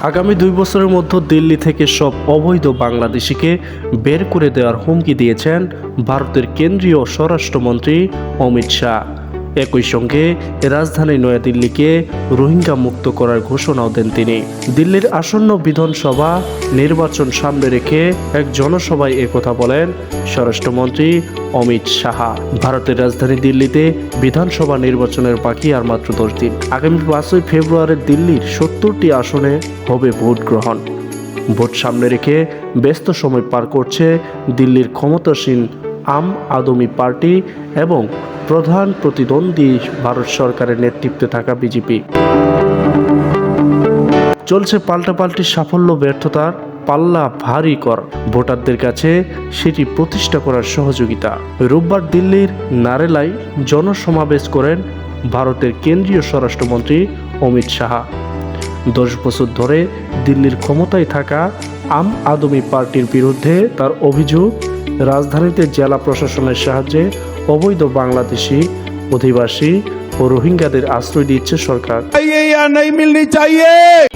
আগামী দুই বছরের মধ্যে দিল্লি থেকে সব অবৈধ বাংলাদেশিকে বের করে দেওয়ার হুমকি দিয়েছেন ভারতের কেন্দ্রীয় স্বরাষ্ট্রমন্ত্রী অমিত শাহ। একই সঙ্গে রাজধানী নয়াদিল্লিকে রোহিঙ্গা মুক্ত করার ঘোষণাও দেন তিনি। দিল্লির আসন্ন বিধানসভা নির্বাচন সামনে রেখে এক জনসভায় একথা বলেন স্বরাষ্ট্রমন্ত্রী অমিত সাহা ভারতের রাজধানী দিল্লিতে বিধানসভা নির্বাচনের বাকি আর মাত্র দশ দিন। আগামী পাঁচই ফেব্রুয়ারি দিল্লির সত্তরটি আসনে হবে ভোট গ্রহণ। ভোট সামনে রেখে ব্যস্ত সময় পার করছে দিল্লির ক্ষমতাসীন আম আদমি পার্টি এবং প্রধান প্রতিদ্বন্দ্বী ভারত সরকারের নেতৃত্বে থাকা বিজেপি। চলছে পাল্টাপাল্টি সাফল্য ব্যর্থতার পাল্লা ভারী কর। ভোটারদের কাছে সেটি প্রতিষ্ঠা করার সহযোগিতা। রোববার দিল্লির নারেলায় জনসমাবেশ করেন ভারতের কেন্দ্রীয় স্বরাষ্ট্রমন্ত্রী অমিত শাহা। দশ বছর ধরে দিল্লির ক্ষমতায় থাকা আম আদমি পার্টির বিরুদ্ধে তার অভিযোগ রাজধানীতে জেলা প্রশাসনের সাহায্যে অবৈধ বাংলাদেশি অধিবাসী ও রোহিঙ্গাদের আশ্রয় দিচ্ছে সরকার।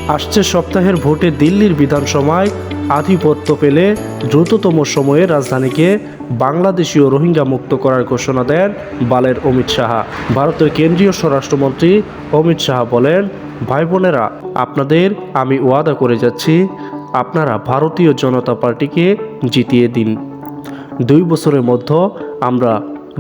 আসছে সপ্তাহের ভোটে দিল্লির বিধানসভায় আধিপত্য পেলে দ্রুততম সময়ে রাজধানীকে বাংলাদেশি ও রোহিঙ্গা মুক্ত করার ঘোষণা দেন বালের অমিত শাহ। ভারতের কেন্দ্রীয় স্বরাষ্ট্রমন্ত্রী অমিত শাহ বলেন ভাই বোনেরা আপনাদের আমি ওয়াদা করে যাচ্ছি আপনারা ভারতীয় জনতা পার্টিকে জিতিয়ে দিন। দুই বছরের মধ্যে আমরা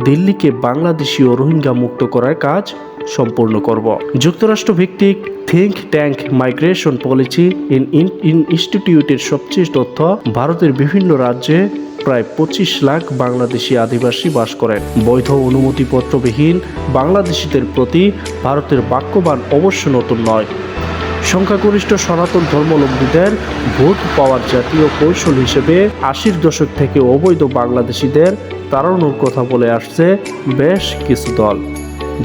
দিল্লিকে বাংলাদেশি ও রোহিঙ্গা মুক্ত করার কাজ সম্পূর্ণ করব। যুক্তরাষ্ট্র ভিত্তিক think tank migration policy in in ইনস্টিটিউটের সবচেয়ে তথ্য, ভারতের বিভিন্ন রাজ্যে প্রায় পঁচিশ লাখ বাংলাদেশি আদিবাসী বাস করেন বৈধ অনুমতিপত্রবিহীন বাংলাদেশিদের প্রতি ভারতের বাক্যবান অবশ্য নতুন নয়। সংখ্যাগরিষ্ঠ সনাতন ধর্মলম্বীদের ভোট পাওয়ার জাতীয় কৌশল হিসেবে আশির দশক থেকে অবৈধ বাংলাদেশিদের তাড়ানোর কথা বলে আসছে বেশ কিছু দল।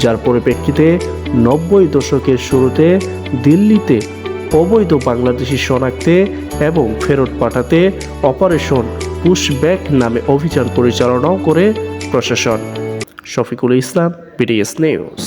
যার পরিপ্রেক্ষিতে নব্বই দশকের শুরুতে দিল্লিতে অবৈধ বাংলাদেশি শনাক্তে এবং ফেরত পাঠাতে অপারেশন পুশব্যাক নামে অভিযান পরিচালনাও করে প্রশাসন। Shafiqul Islam PDS news.